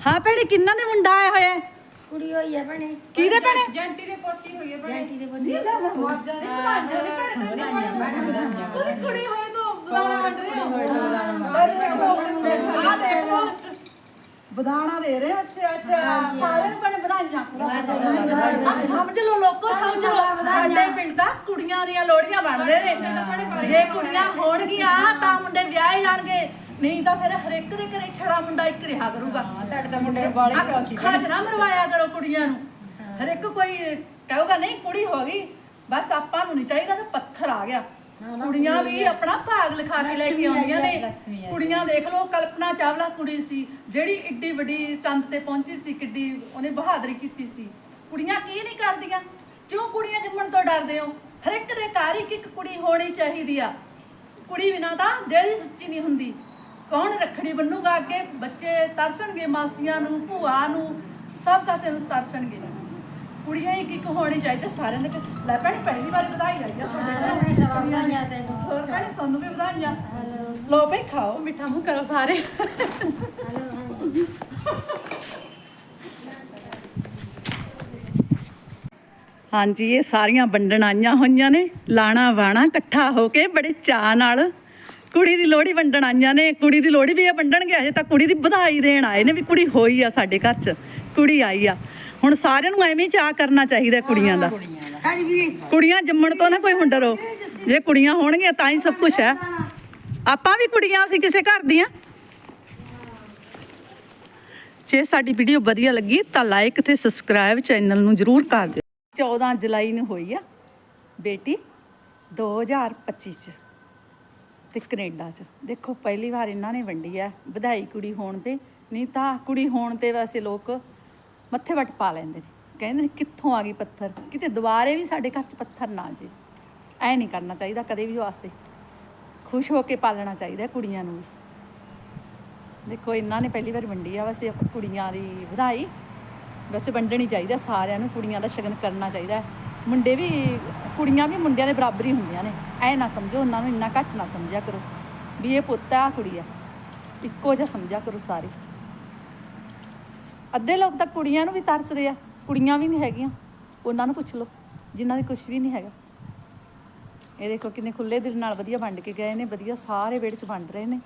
ਹਾਂ ਭੈਣੇ ਕਿੰਨਾ ਦੇ ਮੁੰਡਾ ਆਇਆ ਹੋਇਆ ਹੈ? ਕੁੜੀ ਹੋਈ ਆ ਭੈਣੇ ਕਿਹਦੇ ਭੈਣੇ ਜੰਟੀ ਦੇ ਪੋਤੀ ਹੋਈ ਹੈ ਜੈਂਟੀ ਦੇ ਬੰਦੇ ਤੁਸੀਂ ਕੁੜੀ ਹੋਏ ਤੋਂ ਬਦਾਣਾ ਵੰਡ ਰਹੇ ਹੋ ਆ ਦੇਖੋ ਬਦਾਣਾ ਦੇ ਰਹੇ ਹੋ, ਅੱਛਾ ਅੱਛਾ ਸਾਰਿਆਂ ਨੂੰ ਭੈਣੇ ਵਧਾਈਆਂ ਆ ਸਮਝ ਲਓ ਲੋਕੋ ਸਮਝ ਲਓ ਸਾਡੇ ਪਿੰਡ ਦਾ ਕੁੜੀਆਂ ਦੀਆਂ ਲੋੜੀਆਂ ਬਣਦੇ ਨੇ ਜੇ ਕੁੜੀਆਂ ਹੋਣਗੀਆਂ ਤਾਂ ਮੁੰਡੇ ਵਿਆਹੇ ਜਾਣਗੇ ਨਹੀਂ ਤਾਂ ਫਿਰ ਹਰ ਇੱਕ ਦੇ ਘਰੇ ਛੜਾ ਮੁੰਡਾ ਇੱਕ ਰਿਹਾ ਕਰੂਗਾ। ਸਾਡੇ ਤਾਂ ਮੁੰਡੇ ਬਾਲੇ ਚੌਸੀ ਨਾ। ਮਰਵਾਇਆ ਕਰੋ ਕੁੜੀਆਂ ਨੂੰ। ਹਰ ਇੱਕ ਕੋਈ ਕਹੂਗਾ ਨਹੀਂ ਕੁੜੀ ਹੋ ਗਈ। ਬਸ ਆਪਾਂ ਨੂੰ ਨਹੀਂ ਚਾਹੀਦਾ ਕਿ ਪੱਥਰ ਆ ਗਿਆ। ਕੁੜੀਆਂ ਵੀ ਆਪਣਾ ਭਾਗ ਲਿਖਾ ਕੇ ਲੈ ਕੇ ਆਉਂਦੀਆਂ ਨੇ। ਕੁੜੀਆਂ ਦੇਖ ਲਓ ਕਲਪਨਾ ਚਾਵਲਾ ਕੁੜੀ ਸੀ ਜਿਹੜੀ ਏਡੀ ਵੱਡੀ ਚੰਦ ਤੇ ਪਹੁੰਚੀ ਸੀ ਕਿੱਡੀ ਉਹਨੇ ਬਹਾਦਰੀ ਕੀਤੀ ਸੀ। ਕੁੜੀਆਂ ਕੀ ਨਹੀਂ ਕਰਦੀਆਂ? ਕਿਉਂ ਕੁੜੀਆਂ ਜੰਮਣ ਤੋਂ ਡਰਦੇ ਹੋ? ਹਰ ਇੱਕ ਦੇ ਘਰ ਇੱਕ ਇੱਕ ਕੁੜੀ ਹੋਣੀ ਚਾਹੀਦੀ ਆ। ਕੁੜੀ ਬਿਨਾਂ ਤਾਂ ਦਿਲ ਹੀ ਸੁੱਚੀ ਨਹੀਂ ਹੁੰਦੀ। ਕੌਣ ਰੱਖੜੀ ਬੰਨੂਗਾ ਅੱਗੇ? ਬੱਚੇ ਤਰਸਣਗੇ ਮਾਸੀਆਂ ਨੂੰ ਭੂਆ ਨੂੰ ਸਭ ਕਾਸੇ ਨੂੰ ਤਰਸਣਗੇ। ਕੁੜੀਆਂ ਇੱਕ ਇੱਕ ਹੋਣੀ ਚਾਹੀਦੀ ਸਾਰਿਆਂ ਦੇ। ਲੈ ਭੈਣੇ ਪਹਿਲੀ ਵਾਰ ਵਧਾਈ ਆਈ ਆ ਭੈਣੇ, ਸਵਾ ਵਧਾਈਆਂ ਤੈਨੂੰ। ਹੋਰ ਭੈਣੇ ਸਾਨੂੰ ਵੀ ਵਧਾਈਆਂ। ਲੋ ਭਈ ਖਾਓ ਮਿੱਠਾ ਮੂੰਹ ਕਰੋ ਸਾਰੇ। ਹਾਂਜੀ ਇਹ ਸਾਰੀਆਂ ਵੰਡਣ ਆਈਆਂ ਹੋਈਆਂ ਨੇ ਲਾਣਾ ਵਾਣਾ ਇਕੱਠਾ ਹੋ ਕੇ ਬੜੇ ਚਾਅ ਨਾਲ। ਕੁੜੀ ਦੀ ਲੋਹੜੀ ਵੰਡਣ ਆਈਆਂ ਨੇ, ਕੁੜੀ ਦੀ ਲੋਹੜੀ ਵੀ ਇਹ ਵੰਡਣਗੇ, ਅਜੇ ਤਾਂ ਕੁੜੀ ਦੀ ਵਧਾਈ ਦੇਣ ਆਏ ਨੇ ਵੀ ਕੁੜੀ ਹੋਈ ਆ ਸਾਡੇ ਘਰ 'ਚ, ਕੁੜੀ ਆਈ ਆ। ਹੁਣ ਸਾਰਿਆਂ ਨੂੰ ਐਵੇਂ ਹੀ ਚਾਅ ਕਰਨਾ ਚਾਹੀਦਾ ਕੁੜੀਆਂ ਦਾ। ਕੁੜੀਆਂ ਜੰਮਣ ਤੋਂ ਨਾ ਕੋਈ ਹੁਣ ਡਰੋ। ਜੇ ਕੁੜੀਆਂ ਹੋਣਗੀਆਂ ਤਾਂ ਹੀ ਸਭ ਕੁਝ ਹੈ। ਆਪਾਂ ਵੀ ਕੁੜੀਆਂ ਸੀ ਕਿਸੇ ਘਰ ਦੀਆਂ? ਜੇ ਸਾਡੀ ਵੀਡੀਓ ਵਧੀਆ ਲੱਗੀ ਤਾਂ ਲਾਈਕ ਤੇ ਸਬਸਕ੍ਰਾਈਬ ਚੈਨਲ ਨੂੰ ਜਰੂਰ ਕਰ ਦਿਓ। 14 ਜੁਲਾਈ ਨੂੰ ਹੋਈ ਆ ਬੇਟੀ 2025 ਚ। ਤੇ ਕੈਨੇਡਾ ਚ। ਦੇਖੋ, ਪਹਿਲੀ ਵਾਰ ਇਹਨਾਂ ਨੇ ਵੰਡੀ ਹੈ। ਵਧਾਈ ਕੁੜੀ ਹੋਣ ਤੇ, ਨਹੀਂ ਤਾਂ ਕੁੜੀ ਹੋਣ ਤੇ ਵੈਸੇ ਲੋਕ ਮੱਥੇ ਵੱਟ ਪਾ ਲੈਂਦੇ ਨੇ। ਕਹਿੰਦੇ ਨੇ, ਕਿੱਥੋਂ ਆ ਗਈ ਪੱਥਰ? ਕਿਤੇ ਦੁਬਾਰੇ ਵੀ ਸਾਡੇ ਘਰ ਚ ਪੱਥਰ ਨਾ ਜੇ। ਐ ਨਹੀਂ ਕਰਨਾ ਚਾਹੀਦਾ ਕਦੇ ਵੀ ਵਾਸਤੇ। ਖੁਸ਼ ਹੋ ਕੇ ਪਾਲਣਾ ਚਾਹੀਦਾ ਕੁੜੀਆਂ ਨੂੰ ਵੀ। ਦੇਖੋ, ਇਹਨਾਂ ਨੇ ਪਹਿਲੀ ਵਾਰ ਵੰਡੀ ਆ। ਵੈਸੇ ਆਪਾਂ ਕੁੜੀਆਂ ਦੀ ਵਧਾਈ ਵੈਸੇ ਵੰਡਣੀ ਚਾਹੀਦਾ ਸਾਰਿਆਂ ਨੂੰ ਕੁੜੀਆਂ ਦਾ ਸ਼ਗਨ ਕਰਨਾ ਚਾਹੀਦਾ। ਮੁੰਡੇ ਵੀ, ਕੁੜੀਆਂ ਵੀ ਮੁੰਡਿਆਂ ਦੇ ਬਰਾਬਰ ਹੀ ਹੁੰਦੀਆਂ ਨੇ। ਐ ਨਾ ਸਮਝੋ, ਉਹਨਾਂ ਨੂੰ ਇੰਨਾ ਘੱਟ ਨਾ ਸਮਝਿਆ ਕਰੋ ਵੀ ਇਹ ਪੁੱਤ ਆ ਕੁੜੀ ਆ। ਇੱਕੋ ਜਿਹਾ ਸਮਝਿਆ ਕਰੋ ਸਾਰੇ। ਅੱਧੇ ਲੋਕ ਤਾਂ ਕੁੜੀਆਂ ਨੂੰ ਵੀ ਤਰਸਦੇ ਆ, ਕੁੜੀਆਂ ਵੀ ਨਹੀਂ ਹੈਗੀਆਂ। ਉਹਨਾਂ ਨੂੰ ਪੁੱਛ ਲਓ, ਜਿਨ੍ਹਾਂ ਦੇ ਕੁਝ ਵੀ ਨਹੀਂ ਹੈਗਾ। ਇਹ ਦੇਖੋ ਕਿੰਨੇ ਖੁੱਲੇ ਦਿਲ ਨਾਲ ਵਧੀਆ ਵੰਡ ਕੇ ਗਏ ਨੇ, ਵਧੀਆ ਸਾਰੇ ਵਿਹੜੇ 'ਚ ਵੰਡ ਰਹੇ ਨੇ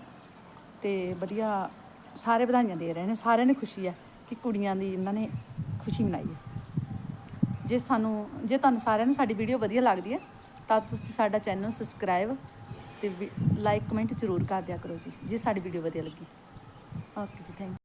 ਤੇ ਵਧੀਆ ਸਾਰੇ ਵਧਾਈਆਂ ਦੇ ਰਹੇ ਨੇ। ਸਾਰਿਆਂ ਨੇ ਖੁਸ਼ੀ ਹੈ ਕਿ ਕੁੜੀਆਂ ਦੀ ਇਹਨਾਂ ਨੇ ਖੁਸ਼ੀ ਮਨਾਈ ਹੈ। ਜੇ ਸਾਨੂੰ, ਜੇ ਤੁਹਾਨੂੰ ਸਾਰਿਆਂ ਨੂੰ ਸਾਡੀ ਵੀਡੀਓ ਵਧੀਆ ਲੱਗਦੀ ਹੈ, ਤਾਂ ਤੁਸੀਂ ਸਾਡਾ ਚੈਨਲ ਸਬਸਕ੍ਰਾਈਬ ਤੇ ਲਾਈਕ ਕਮੈਂਟ ਜ਼ਰੂਰ ਕਰ ਦਿਆ ਕਰੋ ਜੀ, ਜੇ ਸਾਡੀ ਵੀਡੀਓ ਵਧੀਆ ਲੱਗੀ। ਓਕੇ ਜੀ ਥੈਂਕ